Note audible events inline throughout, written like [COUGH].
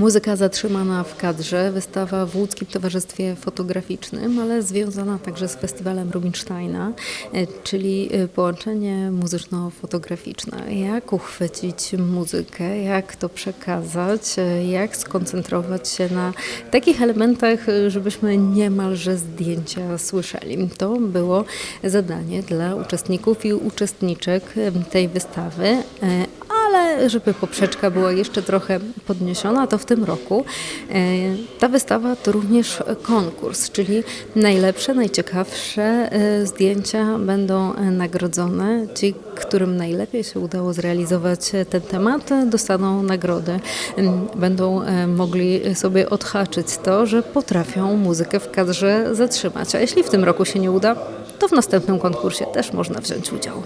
Muzyka zatrzymana w kadrze, wystawa w Łódzkim Towarzystwie Fotograficznym, ale związana także z festiwalem Rubinsteina, e, czyli e, połączenie muzyczno-fotograficzne. Jak uchwycić muzykę, jak to przekazać, e, jak skoncentrować się na takich elementach, żebyśmy niemalże zdjęcia słyszeli. To było zadanie dla uczestników i uczestniczek tej wystawy. Żeby poprzeczka była jeszcze trochę podniesiona, to w tym roku e, ta wystawa to również konkurs, czyli najlepsze, najciekawsze e, zdjęcia będą e, nagrodzone. Ci, którym najlepiej się udało zrealizować ten temat, dostaną nagrody. Będą mogli sobie odhaczyć to, że potrafią muzykę w kadrze zatrzymać. A jeśli w tym roku się nie uda, to w następnym konkursie też można wziąć udział.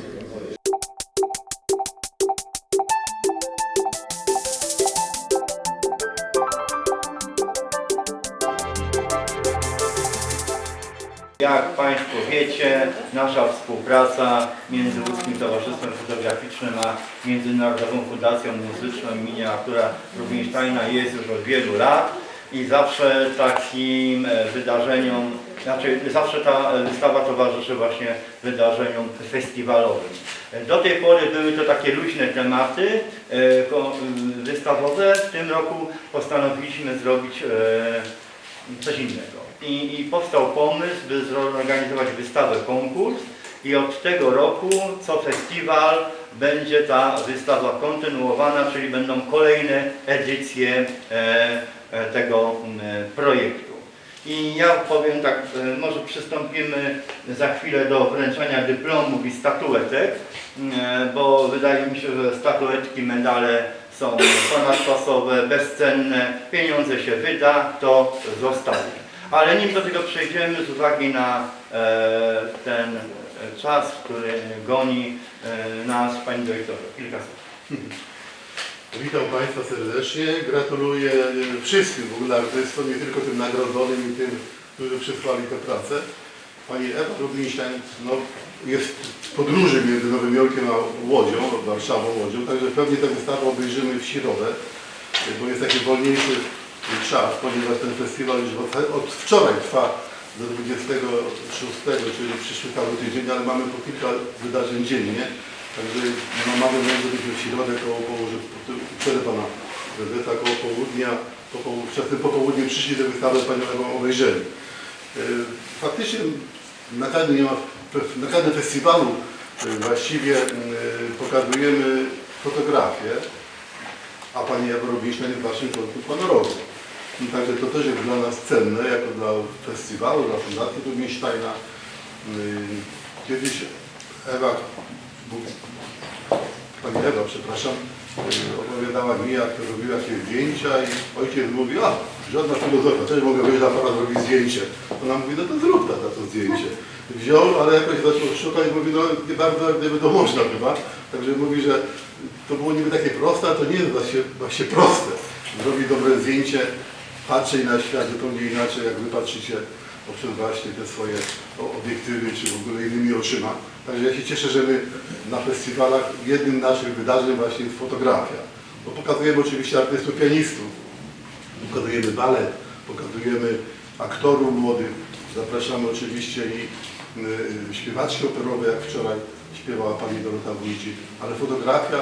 Państwo wiecie, nasza współpraca między Łódzkim Towarzystwem Fotograficznym a Międzynarodową Fundacją Muzyczną imienia Artura Rubinsteina jest już od wielu lat i zawsze takim e, wydarzeniom, znaczy zawsze ta wystawa towarzyszy właśnie wydarzeniom festiwalowym. E, Do tej pory były to takie luźne tematy e, wystawowe. W tym roku postanowiliśmy zrobić coś innego. I, I powstał pomysł, by zorganizować wystawę konkurs i od tego roku co festiwal będzie ta wystawa kontynuowana, czyli będą kolejne edycje e, e, tego m, e, projektu. I ja powiem tak, może przystąpimy za chwilę do wręczenia dyplomów i statuetek, e, bo wydaje mi się, że statuetki, medale są ponadczasowe, bezcenne, pieniądze się wyda, to zostanie. Ale nim do tego przejdziemy, z uwagi na e, ten czas, który goni e, nas, Pani Dyrektorze, kilka słów. [LAUGHS] Witam Państwa serdecznie. Gratuluję wszystkim w ogóle artystom, nie tylko tym nagrodzonym i tym, którzy przysłali tę pracę. Pani Ewa Rubinstein no, jest w podróży między Nowym Jorkiem a Łodzią, Warszawą, Łodzią, także pewnie tę wystawę obejrzymy w środę, bo jest taki wolniejszy czas, ponieważ ten festiwal już od, wczoraj trwa do 26, czyli przyszły cały tydzień, ale mamy po kilka wydarzeń dziennie. Także no, mamy żebyśmy w środę koło połowy, przed pana prezesa, koło południa, po, połu- wczesnym popołudniem przyszli tę wystawę panią Ewą obejrzeli. Yy, Faktycznie na każdym, nie ma, na każdym festiwalu yy, właściwie yy, pokazujemy fotografię, a pani Ewa Robińszna jest członkiem honorowych. I Także to też jest dla nas cenne, jako dla festiwalu, dla Fundacji Rubinsteina. Yy, Kiedyś Ewa, pani Ewa, przepraszam, yy, opowiadała mi, jak robiła jakieś zdjęcia i ojciec mówi, a żadna filozofia, też mogę wejść na aparat robić zdjęcie. Ona mówi, no to zrób tata to zdjęcie. Wziął, ale jakoś zaczął szukać, mówi, no nie bardzo gdyby to można chyba. Także mówi, że to było niby takie proste, a to nie jest właśnie, właśnie proste. Zrobić dobre zdjęcie, patrzeć na świat zupełnie inaczej, jak wy patrzycie poprzez właśnie te swoje obiektywy, czy w ogóle innymi oczyma. Także ja się cieszę, że my na festiwalach jednym naszych wydarzeń właśnie jest fotografia. Bo pokazujemy oczywiście artystów pianistów, pokazujemy balet, pokazujemy aktorów młodych, zapraszamy oczywiście i y, śpiewaczki operowe, jak wczoraj śpiewała pani Dorota Wójcik, ale fotografia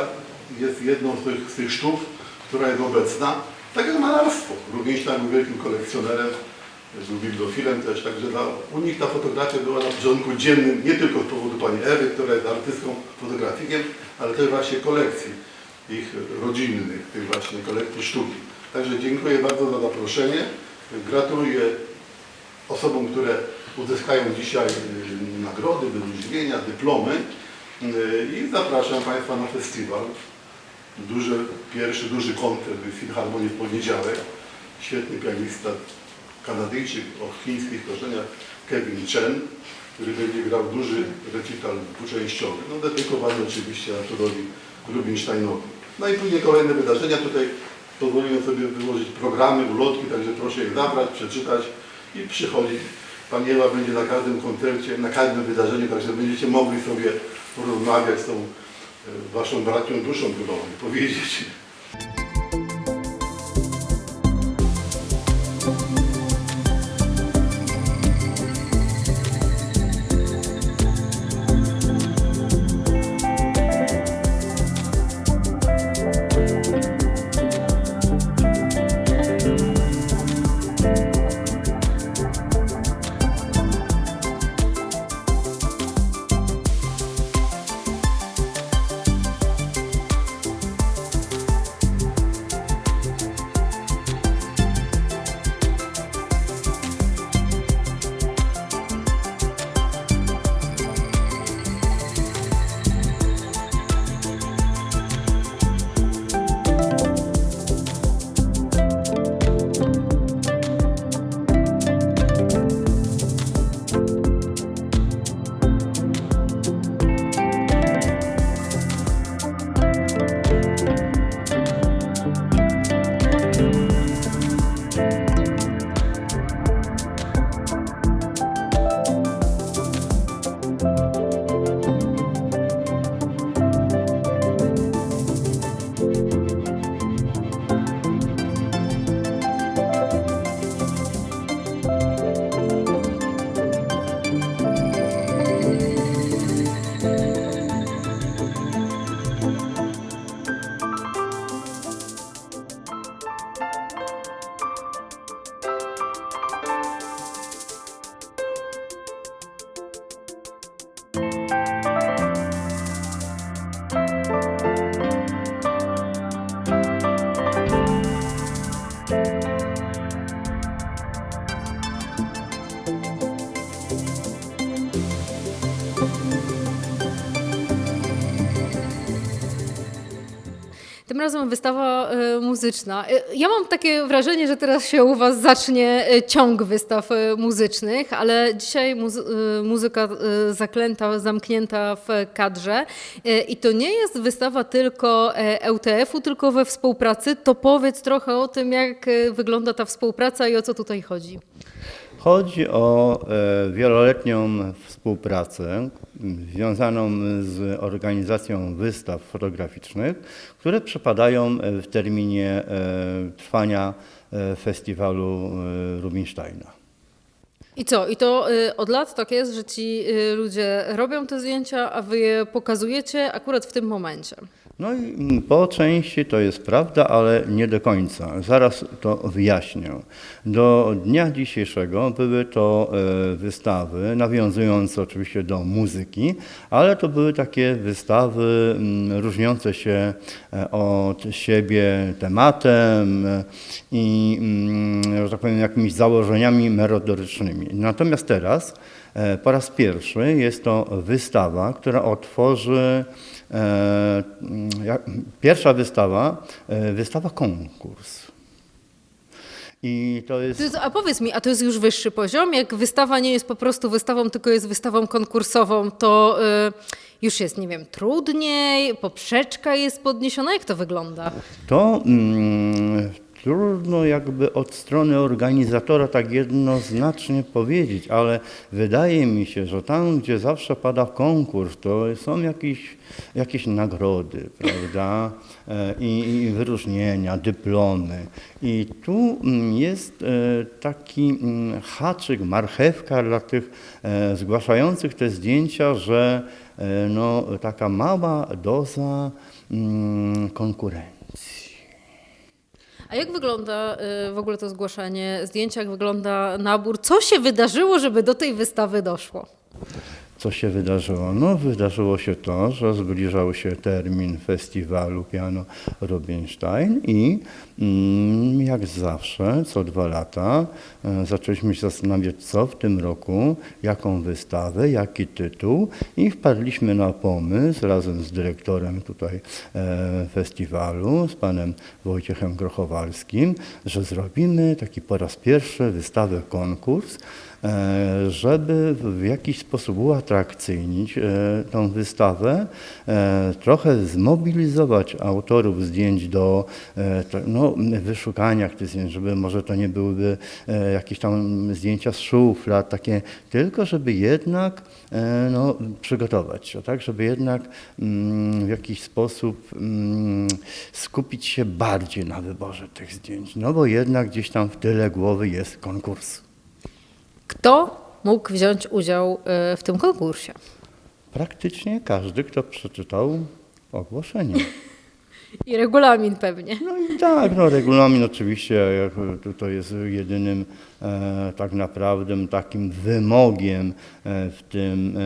jest jedną z tych, z tych sztuk, która jest obecna, tak jak malarstwo. Rubinstein był wielkim kolekcjonerem, był bibliofilem też, także dla, u nich ta fotografia była na porządku dziennym, nie tylko z powodu pani Ewy, która jest artystką, fotografikiem, ale też właśnie kolekcji ich rodzinnych, tych właśnie kolekcji sztuki. Także dziękuję bardzo za zaproszenie. Gratuluję osobom, które uzyskają dzisiaj y, nagrody, wyróżnienia, dyplomy y, i zapraszam Państwa na festiwal. Duży, pierwszy duży koncert w Filharmonii w poniedziałek. Świetny pianista, Kanadyjczyk o chińskich korzeniach Kevin Chen, który będzie grał duży recital dwuczęściowy, no dedykowany oczywiście Arturowi Rubinsteinowi. No i później kolejne wydarzenia. Tutaj pozwoliłem sobie wyłożyć programy, ulotki, także proszę je zabrać, przeczytać i przychodzić. Pani Ewa będzie na każdym koncercie, na każdym wydarzeniu, także będziecie mogli sobie porozmawiać z tą waszą bracią duszą mogę powiedzieć. Razem wystawa e, muzyczna. E, Ja mam takie wrażenie, że teraz się u Was zacznie e, ciąg wystaw muzycznych, ale dzisiaj muzy- muzyka zaklęta, zamknięta w kadrze. I to nie jest wystawa tylko EUTF-u, tylko we współpracy. To powiedz trochę o tym, jak wygląda ta współpraca i o co tutaj chodzi. Chodzi o e, wieloletnią współpracę związaną z organizacją wystaw fotograficznych, które przypadają e, w terminie e, trwania festiwalu Rubinsteina. I co? I to od lat tak jest, że ci ludzie robią te zdjęcia, a wy je pokazujecie akurat w tym momencie. No i po części to jest prawda, ale nie do końca. Zaraz to wyjaśnię. Do dnia dzisiejszego były to e, wystawy, nawiązujące oczywiście do muzyki, ale to były takie wystawy mm, różniące się e, od siebie tematem e, i, mm, że tak powiem, jakimiś założeniami merytorycznymi. Natomiast teraz po raz pierwszy jest to wystawa, która otworzy Pierwsza wystawa, e, wystawa konkurs. I to jest. A powiedz mi, a to jest już wyższy poziom? Jak wystawa nie jest po prostu wystawą, tylko jest wystawą konkursową, to y, już jest, nie wiem, trudniej, poprzeczka jest podniesiona? Jak to wygląda? To mm, trudno jakby od strony organizatora tak jednoznacznie powiedzieć, ale wydaje mi się, że tam, gdzie zawsze pada konkurs, to są jakieś, jakieś nagrody, prawda? E, I, I wyróżnienia, dyplomy. I tu mm, jest e, taki mm, haczyk, marchewka dla tych e, zgłaszających te zdjęcia, że no, taka mała doza mm, konkurencji. A jak wygląda y, w ogóle to zgłaszanie zdjęć, jak wygląda nabór? Co się wydarzyło, żeby do tej wystawy doszło? Co się wydarzyło? No, wydarzyło się to, że zbliżał się termin festiwalu Piano Rubinstein i mm, jak zawsze, co dwa lata, e, zaczęliśmy się zastanawiać, co w tym roku, jaką wystawę, jaki tytuł i wpadliśmy na pomysł razem z dyrektorem tutaj e, festiwalu, z panem Wojciechem Grochowalskim, że zrobimy taki po raz pierwszy wystawę konkurs, żeby w jakiś sposób uatrakcyjnić e, tą wystawę, e, trochę zmobilizować autorów zdjęć do e, no, wyszukania tych zdjęć, żeby może to nie byłyby e, jakieś tam zdjęcia z szuflad, takie, tylko żeby jednak e, no, przygotować się, tak, żeby jednak mm, w jakiś sposób mm, skupić się bardziej na wyborze tych zdjęć, no bo jednak gdzieś tam w tyle głowy jest konkurs. Kto mógł wziąć udział y, w tym konkursie? Praktycznie każdy, kto przeczytał ogłoszenie. [LAUGHS] I regulamin pewnie. No i tak, no regulamin oczywiście tutaj jest jedynym e, tak naprawdę takim wymogiem e, w tym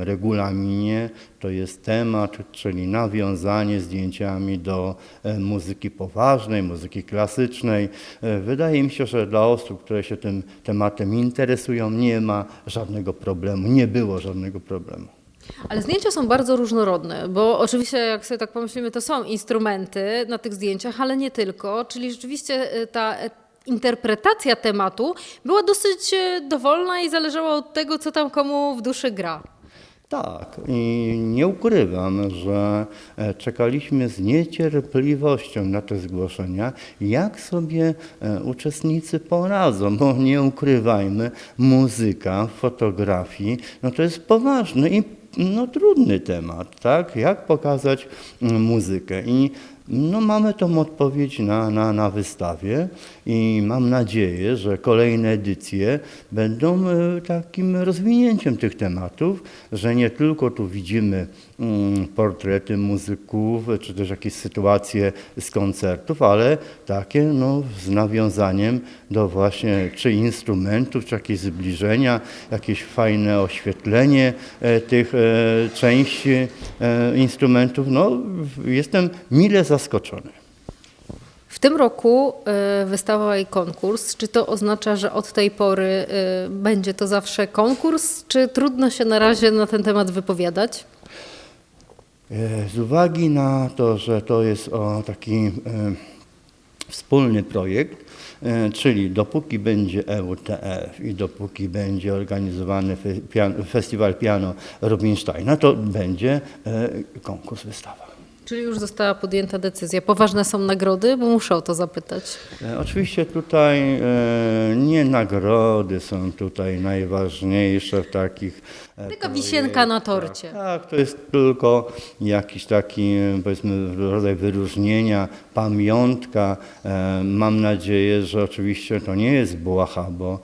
e, regulaminie, to jest temat, czyli nawiązanie zdjęciami do e, muzyki poważnej, muzyki klasycznej. E, wydaje mi się, że dla osób, które się tym tematem interesują, nie ma żadnego problemu, nie było żadnego problemu. Ale zdjęcia są bardzo różnorodne, bo oczywiście, jak sobie tak pomyślimy, to są instrumenty na tych zdjęciach, ale nie tylko. Czyli rzeczywiście y, ta interpretacja tematu była dosyć e, dowolna i zależała od tego, co tam komu w duszy gra. Tak, i nie ukrywam, że e, czekaliśmy z niecierpliwością na te zgłoszenia, jak sobie e, uczestnicy poradzą, bo nie ukrywajmy, muzyka, fotografii, no to jest poważny i no, trudny temat, tak? Jak pokazać muzykę? I no, mamy tą odpowiedź na, na, na wystawie i mam nadzieję, że kolejne edycje będą e, takim rozwinięciem tych tematów, że nie tylko tu widzimy portrety muzyków, czy też jakieś sytuacje z koncertów, ale takie no, z nawiązaniem do właśnie czy instrumentów, czy jakieś zbliżenia, jakieś fajne oświetlenie e, tych e, części e, instrumentów. No, jestem mile zaskoczony. W tym roku wystawa i konkurs. Czy to oznacza, że od tej pory będzie to zawsze konkurs, czy trudno się na razie na ten temat wypowiadać? E, Z uwagi na to, że to jest o taki e, wspólny projekt, e, czyli dopóki będzie EUTF i dopóki będzie organizowany festiwal piano Rubinsteina, to będzie konkurs wystawa. Czyli już została podjęta decyzja. Poważne są nagrody, bo muszę o to zapytać. Oczywiście tutaj nie nagrody są tutaj najważniejsze w takich. E, Tylko wisienka na torcie. Tak, to jest tylko jakiś taki e, powiedzmy rodzaj wyróżnienia, pamiątka. E, Mam nadzieję, że oczywiście to nie jest błaha, bo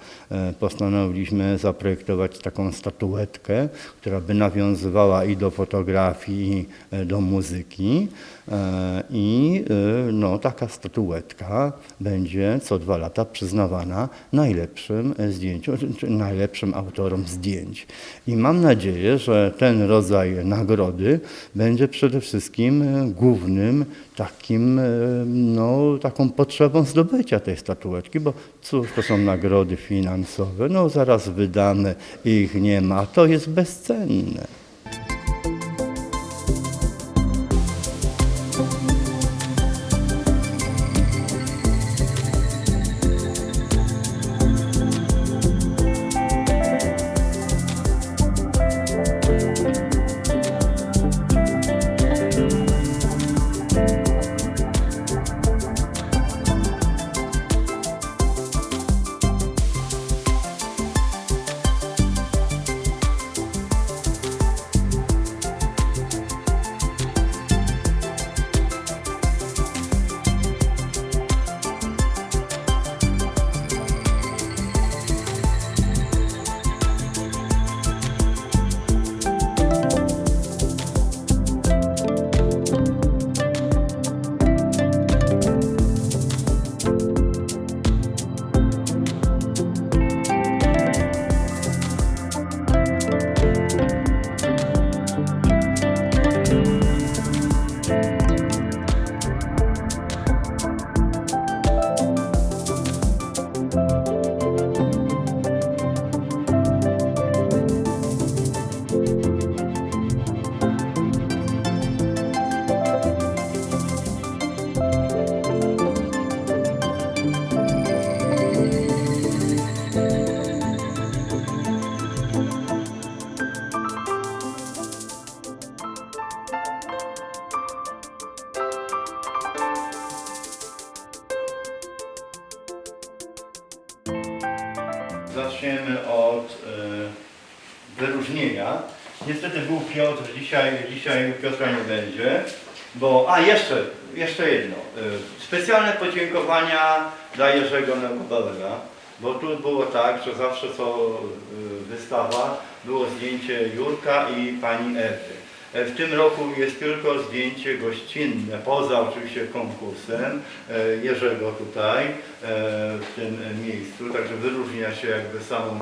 postanowiliśmy zaprojektować taką statuetkę, która by nawiązywała i do fotografii, i do muzyki. E, I e, no, taka statuetka będzie co dwa lata przyznawana najlepszym e, zdjęciom, czy- najlepszym autorom zdjęć. I mam nadzieję, że ten rodzaj nagrody będzie przede wszystkim e, głównym takim, no, taką potrzebą zdobycia tej statuetki, bo cóż to są nagrody finansowe, no zaraz wydamy ich nie ma, to jest bezcenne. Dzisiaj, dzisiaj Piotra nie będzie, bo, a jeszcze, jeszcze jedno. E, specjalne podziękowania dla Jerzego Nogobałera, bo tu było tak, że zawsze co e, wystawa było zdjęcie Jurka i pani Ewy. E, W tym roku jest tylko zdjęcie gościnne, poza oczywiście konkursem e, Jerzego tutaj, e, w tym miejscu, także wyróżnia się jakby samą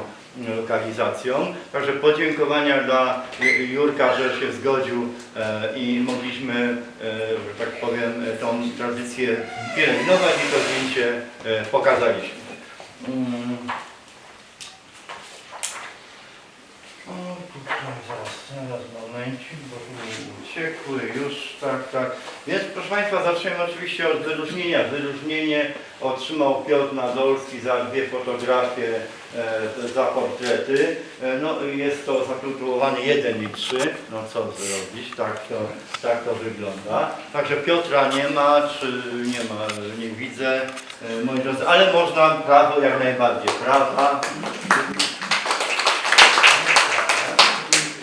lokalizacją. Także podziękowania dla Ju- Jurka, że się zgodził e, i mogliśmy, e, że tak powiem, tą tradycję pielęgnować i to zdjęcie e, pokazaliśmy. Mm. O, tutaj zaraz, zaraz, momencik, bo tu uciekły już, tak, tak. Więc proszę Państwa, zaczniemy oczywiście od wyróżnienia. Wyróżnienie otrzymał Piotr Nadolski za dwie fotografie, e, za portrety. E, no, jest to zatytułowane 1 i 3, no co zrobić, tak to, tak to wygląda. Także Piotra nie ma, czy nie ma, nie widzę, e, moi drodzy, ale można prawo jak najbardziej, prawa.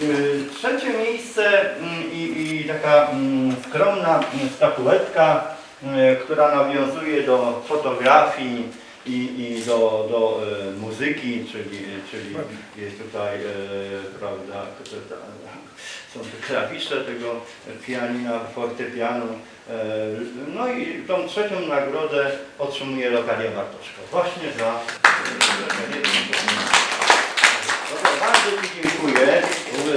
Y, Trzecie miejsce mm, i, i taka mm, skromna mm, statuetka, y, która nawiązuje do fotografii i, i do, do y, muzyki, czyli, czyli jest tutaj, prawda, są te klawisze tego pianina, fortepianu. No i tą trzecią nagrodę otrzymuje Lokalia Bartoszka właśnie za bardzo Ci dziękuję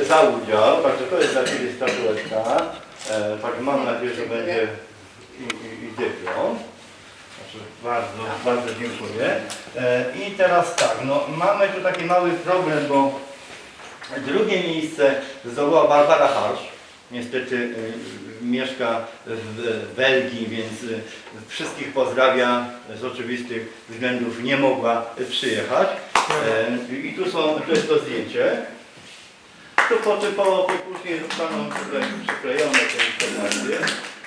za udział. Także to jest dla Ciebie statuetka. E, tak mam nadzieję, że będzie i, i. Także bardzo, bardzo dziękuję. E, I teraz tak, no mamy tu taki mały problem, bo drugie miejsce zdobyła Barbara Harsz. niestety y, mieszka w Belgii, więc y, wszystkich pozdrawia. Z oczywistych względów nie mogła przyjechać. E, I tu są, to jest to zdjęcie. Tu po typowo później zostaną przyklejone te informacje.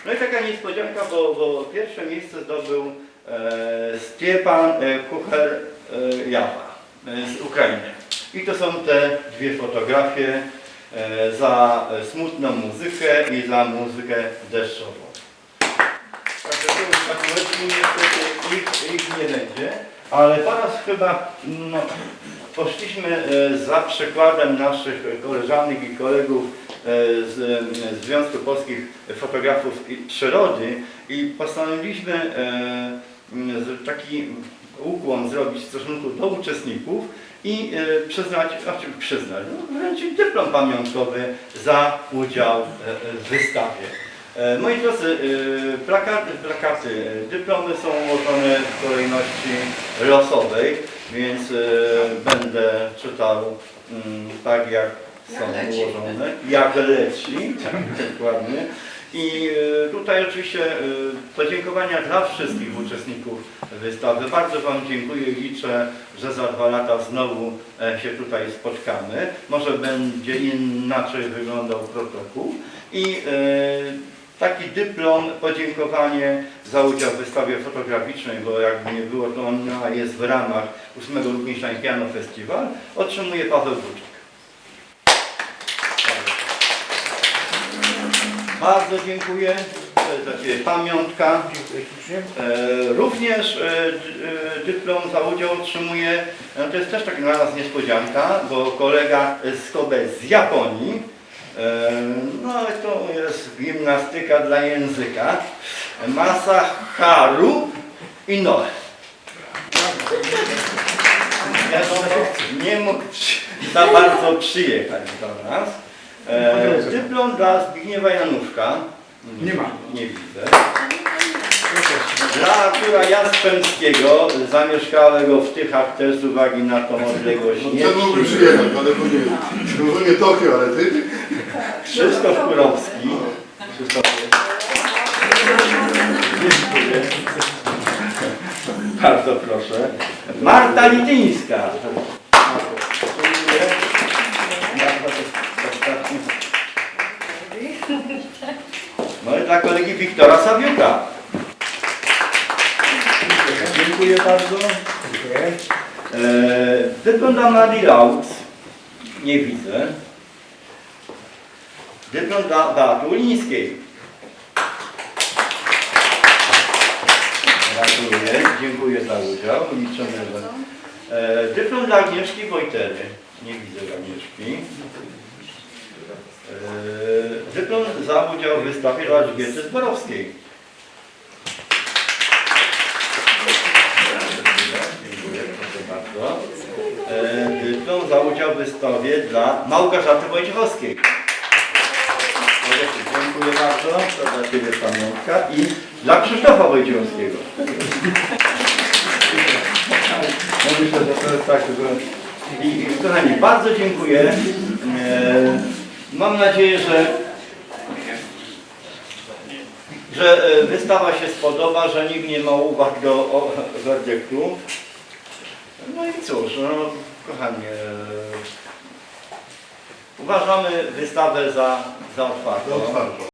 No i taka niespodzianka, bo, bo pierwsze miejsce zdobył e, Stiepan e, Kucher e, Jawa e, z Ukrainy. I to są te dwie fotografie e, za smutną muzykę i za muzykę deszczową. Także tu statuetki niestety ich, ich nie będzie, ale teraz chyba no, poszliśmy e, za przykładem naszych koleżanek i kolegów e, z e, Związku Polskich Fotografów Przyrody i postanowiliśmy taki ukłon zrobić w stosunku do uczestników i przyznać, znaczy przyznać, no, dyplom pamiątkowy za udział w wystawie. E, Moi drodzy, e, plakaty, plakaty, e, dyplomy są ułożone w kolejności losowej, więc będę czytał mm, tak jak są ułożone, jak leci, tak dokładnie. I tutaj oczywiście podziękowania dla wszystkich uczestników wystawy. Bardzo Wam dziękuję i liczę, że za dwa lata znowu się tutaj spotkamy. Może będzie inaczej wyglądał protokół. I taki dyplom, podziękowanie za udział w wystawie fotograficznej, bo jakby nie było, to ona jest w ramach 8 Rubinstein Piano Festival, otrzymuje Paweł Buczek. Bardzo dziękuję. To jest dla Ciebie pamiątka. E, również e, e, dyplom za udział otrzymuje, no to jest też tak dla nas niespodzianka, bo kolega z Kobe z Japonii, no ale to jest gimnastyka dla języka, Masaharu Inoue. Wiadomo, nie mógł za bardzo przyjechać do nas. E, dyplom dla Zbigniewa Januszka. Nie ma. Nie widzę. Dla Artura Jastrzębskiego, zamieszkałego w Tychach też z uwagi na tą odległość No, nie ten mógłby przyjechać, ale to nie, to nie Tokio, ale ty. Krzysztof Kurowski. Krzysztofie. Dziękuję. Bardzo proszę. Marta Lityńska. Dziękuję. No i dla kolegi Wiktora Sawiuka. Dziękuję bardzo. E, wygląda Marii Lautz. Nie widzę. Dyplom dla Beaty Ulińskiej. Gratuluję, dziękuję za udział. Liczymy, że... E, dyplom dla Agnieszki Wojtery. Nie widzę Agnieszki. E, dyplom za udział w wystawie dla Elżbiety Zborowskiej. Dziękuję, proszę bardzo. E, dyplom za udział w wystawie dla Małgorzaty Wojciechowskiej. Dziękuję bardzo, to dla Ciebie pamiątka i dla Krzysztofa Wojciechowskiego. No myślę, że to jest tak, że... I, kochani, bardzo dziękuję. E, mam nadzieję, że że e, wystawa się spodoba, że nikt nie ma uwag do werdyktu. No i cóż, no, kochani, e, uważamy wystawę za, za otwartą.